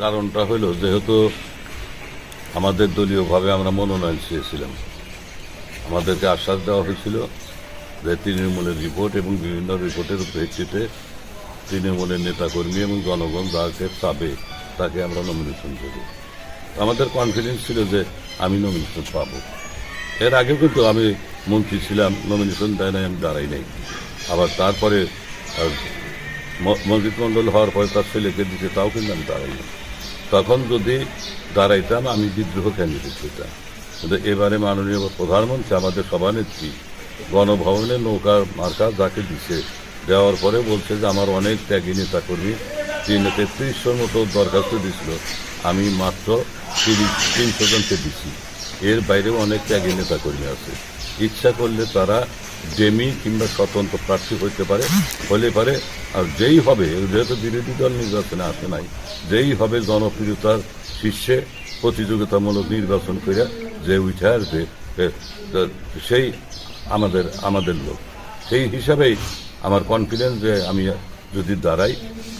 কারণটা হলো যেহেতু আমাদের দলীয়ভাবে আমরা মনোনয়ন চেয়েছিলাম। আমাদেরকে আশ্বাস দেওয়া হয়েছিল যে তৃণমূলের রিপোর্ট এবং বিভিন্ন রিপোর্টের প্রেক্ষিতে তৃণমূলের নেতাকর্মী এবং জনগণ যাকে চাবে তাকে আমরা নমিনেশন দেব। আমাদের কনফিডেন্স ছিল যে আমি নমিনেশন পাবো। এর আগেও কিন্তু আমি মন্ত্রী ছিলাম নমিনেশন দেয় নাই আমি দাঁড়াই নাই। আবার তারপরে আহ, ম- মসজিদ মন্ডল হওয়ার পরে তার ছেলেকে দিতে তাও কিন্তু আমি দাঁড়াই নাই। তখন যদি দাঁড়াইতাম, আমি বিদ্রোহ ক্যান্ডিডেট হইতাম কিন্তু এবারে মাননীয় প্রধানমন্ত্রী, আমাদের সভানেত্রী, গণভবনে নৌকার মার্কা যাকে দিছে, দেওয়ার পরে বলছে যে আমার অনেক ত্যাগী নেতা কর্মী তিন তেত্রিশশোর মতো দরখাস্ত দিছিল, আমি মাত্র তিরিশ, তিনশো জনকে দিছি। এর বাইরেও অনেক ত্যাগী নেতা কর্মী আছে। ইচ্ছা করলে তারা ডেমি কিংবা স্বতন্ত্র প্রার্থী হইতে পারে, হলে পারে, আর যেই হবে, যেহেতু বিরোধী দল নির্বাচনে আসে নাই, যেই হবে জনপ্রিয়তার শীর্ষে প্রতিযোগিতামূলক নির্বাচন করে যে উঠে আসবে সেই আমাদের আমাদের লোক। সেই হিসাবেই আমার কনফিডেন্স যে আমি যদি দাঁড়াই,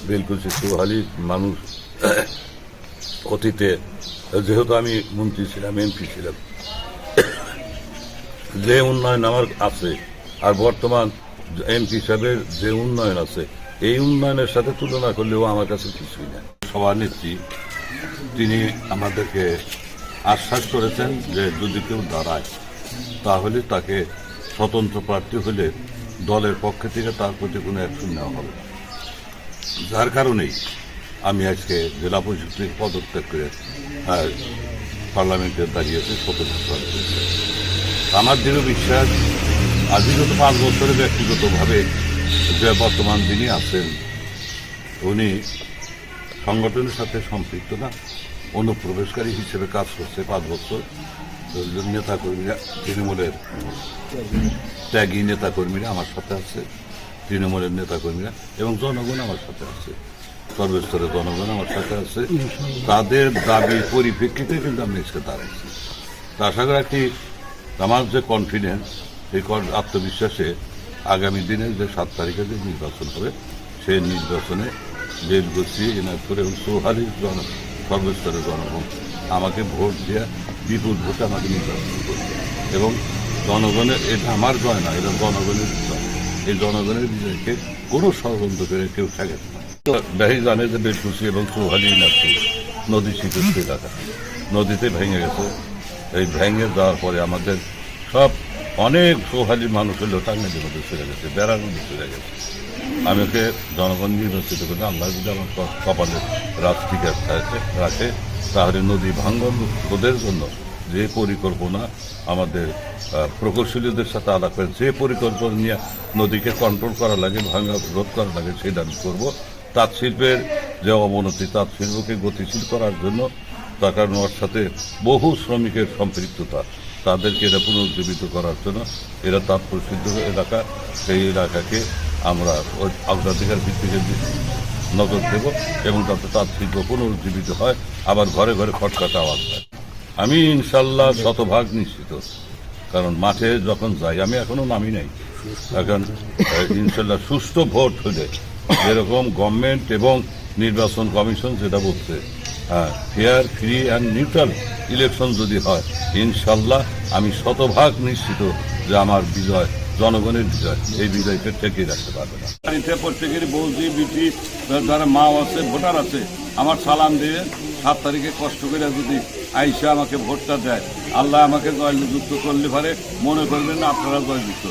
বেলকুচি সুহালি মানুষ অতীতে, যেহেতু আমি মন্ত্রী ছিলাম, এমপি ছিলাম, যে উন্নয়ন আমার আছে আর বর্তমান এমপি হিসাবে যে উন্নয়ন আছে এই উন্নয়নের সাথে তুলনা করলেও আমার কাছে কিছুই না সভানেত্রী তিনি আমাদেরকে আশ্বাস করেছেন যে যদি কেউ দাঁড়ায় তাহলে তাকে স্বতন্ত্র প্রার্থী হলে দলের পক্ষ থেকে তার প্রতি কোনো অ্যাকশন নেওয়া হবে। যার কারণেই আমি আজকে জেলা পরিষদ থেকে পদত্যাগ করে আহ, পার্লামেন্টে দাঁড়িয়েছি স্বতন্ত্র প্রার্থী আমার দৃঢ় বিশ্বাস আজ বিগত পাঁচ বছরে ব্যক্তিগতভাবে যে বর্তমান যিনি আছেন, উনি সংগঠনের সাথে সম্পৃক্ত না, অনুপ্রবেশকারী হিসেবে কাজ করছে পাঁচ বছর। নেতাকর্মীরা, তৃণমূলের ত্যাগী নেতাকর্মীরা আমার সাথে আছে, তৃণমূলের নেতাকর্মীরা এবং জনগণ আমার সাথে আছে, সর্বস্তরের জনগণ আমার সাথে আছে। তাদের দাবির পরিপ্রেক্ষিতে কিন্তু আমি আজকে দাঁড়াইছি। তা আশা করি একটি আমার যে কনফিডেন্স কন- আত্মবিশ্বাসে আগামী দিনে যে সাত তারিখে যে নির্বাচন হবে, সেই নির্বাচনে বেলগছি এনায়তপুর এবং সৌহারির জন, সর্বস্তরের জনগণ আমাকে ভোট দিয়ে, বিপুল ভোটে আমাকে নির্বাচন করবে। এবং জনগণের, এটা আমার জয় না, এটা জনগণের জয়। এই জনগণের বিজয়কে কোনো ষড়যন্ত্র করে কেউ থাকে না। ব্যাহি জানে যে বেলকুচি এবং চৌহালি নাগপুর নদী শীতস্থ এলাকা। নদীতে ভেঙে গেছে। এই ভেঙে যাওয়ার পরে আমাদের সব অনেক সোহালি মানুষ হলো, টাঙ্গাইলের মধ্যে চলে গেছে বেড়ার মধ্যে চলে গেছে। আমাকে জনগণ নির্বাচিত করে আল্লাহ যদি আমার কপালে আছে, রাখে। তাহলে নদী ভাঙ্গন রোধের জন্য যে পরিকল্পনা আমাদের প্রকৌশলীদের সাথে আলাপ করে, যে পরিকল্পনা নিয়ে নদীকে কন্ট্রোল করা লাগে, ভাঙ্গা রোধ করা লাগে, সেটা আমি করব। তাঁত শিল্পের যে অবনতি, তাঁত শিল্পকে গতিশীল করার জন্য টাকা নেওয়ার সাথে বহু শ্রমিকের সম্পৃক্ততা। তাদেরকে এটা পুনরুজ্জীবিত করার জন্য এরা তাঁত প্রসিদ্ধ এলাকা, সেই এলাকাকে আমরা ওই অগ্রাধিকার ভিত্তিকে দি- নজর দেব এবং তাতে তাঁত শিল্প পুনরুজ্জীবিত হয়, আবার ঘরে ঘরে খটকাটা আওয়াজ হয়। আমি ইনশাল্লাহ শতভাগ নিশ্চিত, কারণ মাঠে যখন যাই, আমি এখনও নামি নাই। এখন ইনশাল্লাহ সুষ্ঠু ভোট হলে যেরকম গভর্নমেন্ট এবং নির্বাচন কমিশন যেটা বলছে হ্যাঁ fair free and neutral election যদি হয় ইনশাল্লাহ আমি শতভাগ নিশ্চিত যে আমার বিজয় জনগণের বিজয় এই বিজয়কে ঠেকিয়ে রাখতে পারবে না। বাড়িতে প্রত্যেকেরই বৌদি বিটি যারা মা আছে ভোটার আছে। আমার সালাম দিয়ে সাত তারিখে কষ্ট করে যদি আইসা আমাকে ভোটটা দেয় আল্লাহ আমাকে জয়যুক্ত করলে পারে মনে করবেন না আপনারা জয়যুক্ত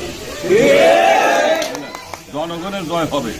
জনগণের জয় হবে।